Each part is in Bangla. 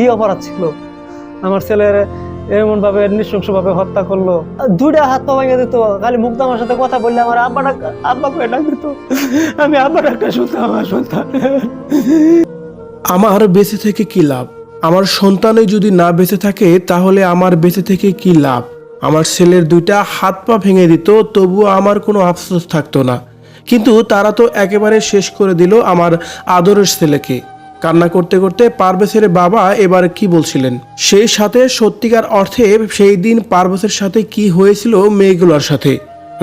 কি অপরাধ ছিল? আমার ছেলের এমন ভাবে নৃশংস ভাবে হত্যা করল। দুইটা হাত পা ভেঙে দিত, খালি মুগ্ধ আমার সাথে কথা বললে আমার আব্বা আব্বা করে ডাক দিত। আমি আব্বা ডাকটা শুনতাম, আমার সন্তান। আমার বেঁচে থেকে কি লাভ? আমার সন্তানই যদি না বেঁচে থাকে, তাহলে আমার বেঁচে থেকে কি লাভ? আমার ছেলের দুইটা হাত পা ভেঙে দিত, তবুও আমার কোনো আফসোস থাকতো না। কিন্তু তারা তো একেবারে শেষ করে দিল আমার আদরের ছেলেকে। কান্না করতে করতে পারভেজের বাবা এবার কি বলছিলেন? সেই সাথে সত্যিকার অর্থে সেই দিন পারভেজের সাথে কি হয়েছিল মেয়েগুলোর সাথে?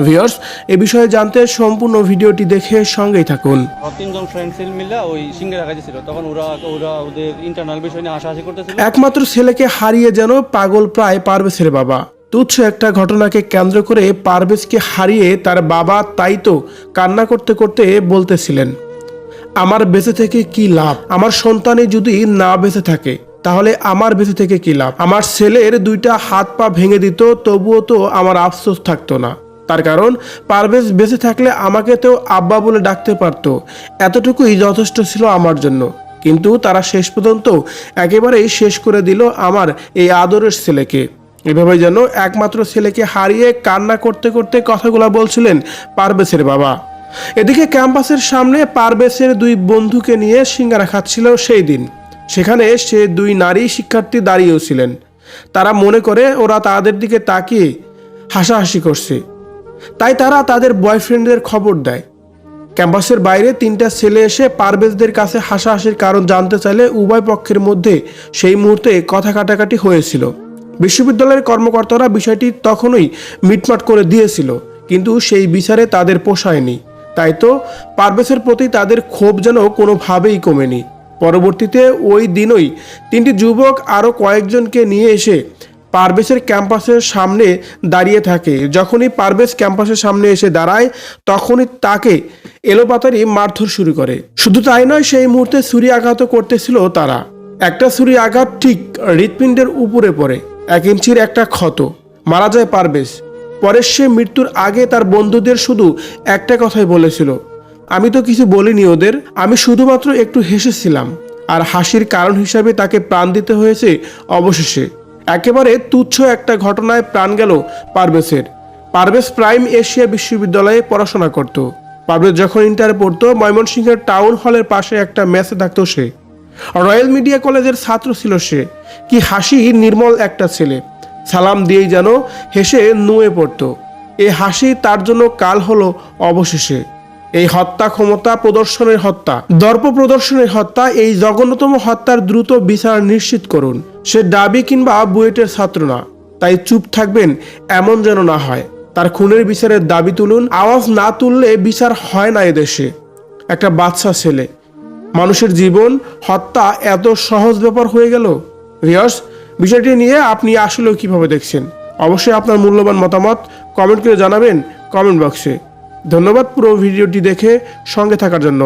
ভিউয়ার্স এ বিষয়ে জানতে সম্পূর্ণ ভিডিওটি দেখে সঙ্গেই থাকুন। তিনজন ফ্রেন্ড ছিল মিলে ওই সিঙ্গের কাছে তখন ওরা ওরা ওদের ইন্টারনাল বিষয় নিয়ে হাসাহাসি করতেছিল। একমাত্র ছেলেকে হারিয়ে যেন পাগল প্রায় পারভেজের বাবা। তুচ্ছ একটা ঘটনাকে কেন্দ্র করে পারভেজকে হারিয়ে তার বাবা তাই তো কান্না করতে করতে বলতেছিলেন। আমার বেঁচে থেকে কি লাভ? আমার সন্তানে যদি না বেঁচে থাকে, তাহলে আমার বেঁচে থেকে কি লাভ? আমার ছেলের দুইটা হাত পা ভেঙে দিত, তবুও তো আমার আফসোস থাকতো না। তার কারণ, পারভেজ বেঁচে থাকলে আমাকে তো আব্বা বলে ডাকতে পারতো। এতটুকুই যথেষ্ট ছিল আমার জন্য। কিন্তু তারা শেষ পর্যন্ত একেবারেই শেষ করে দিল আমার এই আদরের ছেলেকে। এভাবে যেন একমাত্র ছেলেকে হারিয়ে কান্না করতে করতে কথাগুলো বলছিলেন পারভেজের বাবা। এদিকে ক্যাম্পাসের সামনে পারভেজের দুই বন্ধুকে নিয়ে সিঙ্গারা খাচ্ছিল সেই দিন। সেখানে সে দুই নারী শিক্ষার্থী দাঁড়িয়েও ছিলেন। তারা মনে করে ওরা তাদের দিকে তাকিয়ে হাসাহাসি করছে। তাই তারা তাদের বয়ফ্রেন্ডদের খবর দেয়। ক্যাম্পাসের বাইরে তিনটা ছেলে এসে পারভেজদের কাছে হাসাহাসির কারণ জানতে চাইলে উভয় পক্ষের মধ্যে সেই মুহূর্তে কথা কাটাকাটি হয়েছিল। বিশ্ববিদ্যালয়ের কর্মকর্তারা বিষয়টি তখনই মিটমাট করে দিয়েছিল, কিন্তু সেই বিচারে তাদের পোষায়নি। তাই তো পারভেজের প্রতি তাদের ক্ষোভ যেন কোনোভাবেই কমেনি। পরবর্তীতে ওই দিনই তিনটি যুবক আরও কয়েকজনকে নিয়ে এসে পারভেজের ক্যাম্পাসের সামনে দাঁড়িয়ে থাকে। যখনই পারভেজ ক্যাম্পাসের সামনে এসে দাঁড়ায়, তখনই তাকে এলোপাতারি মারধর শুরু করে। শুধু তাই নয়, সেই মুহূর্তে ছুরি আঘাতও করতেছিল তারা। একটা ছুরি আঘাত ঠিক হৃৎপিণ্ডের উপরে পড়ে, এক ইঞ্চির একটা ক্ষত। মারা যায় পারভেজ। পরে সে মৃত্যুর আগে তার বন্ধুদের শুধু একটা কথাই বলেছিল, আমি তো কিছু বলিনি ওদের, আমি শুধুমাত্র একটু হেসেছিলাম, আর হাসির কারণ হিসাবে তাকে প্রাণ দিতে হয়েছে অবশেষে। একেবারে তুচ্ছ একটা ঘটনায় প্রাণ গেল পারভেজের। পারভেজ প্রাইম এশিয়া বিশ্ববিদ্যালয়ে পড়াশোনা করত। পারভেজ যখন ইন্টারে পড়তো, ময়মনসিংহের টাউন হলের পাশে একটা মেসে থাকতো সে। রয়্যাল মিডিয়া কলেজের ছাত্র ছিল সে। কি হাসি নির্মল একটা ছেলে। সালাম দিয়েই যেন হেসে নুয়ে পড়তো। এই হাসি তার জন্য কাল হলো অবশেষে। এই হত্যা ক্ষমতা প্রদর্শনের হত্যা, দর্প প্রদর্শনের হত্যা, এই জঘন্যতম হত্যার দ্রুত বিচার নিশ্চিত করুন। সে ডাবি কিংবা বুয়েটের ছাত্র না, তাই চুপ থাকবেন, এমন যেন না হয়। তার খুনের বিচারের দাবি তুলুন, আওয়াজ না তুললে বিচার হয় না এদেশে। একটা বাচ্চা ছেলে, মানুষের জীবন, হত্যা এত সহজ ব্যাপার হয়ে গেল? রিয়াস বিষয়টি নিয়ে আপনি আসলেও কীভাবে দেখছেন? অবশ্যই আপনার মূল্যবান মতামত কমেন্ট করে জানাবেন কমেন্ট বক্সে ধন্যবাদ পুরো ভিডিওটি দেখে সঙ্গে থাকার জন্য।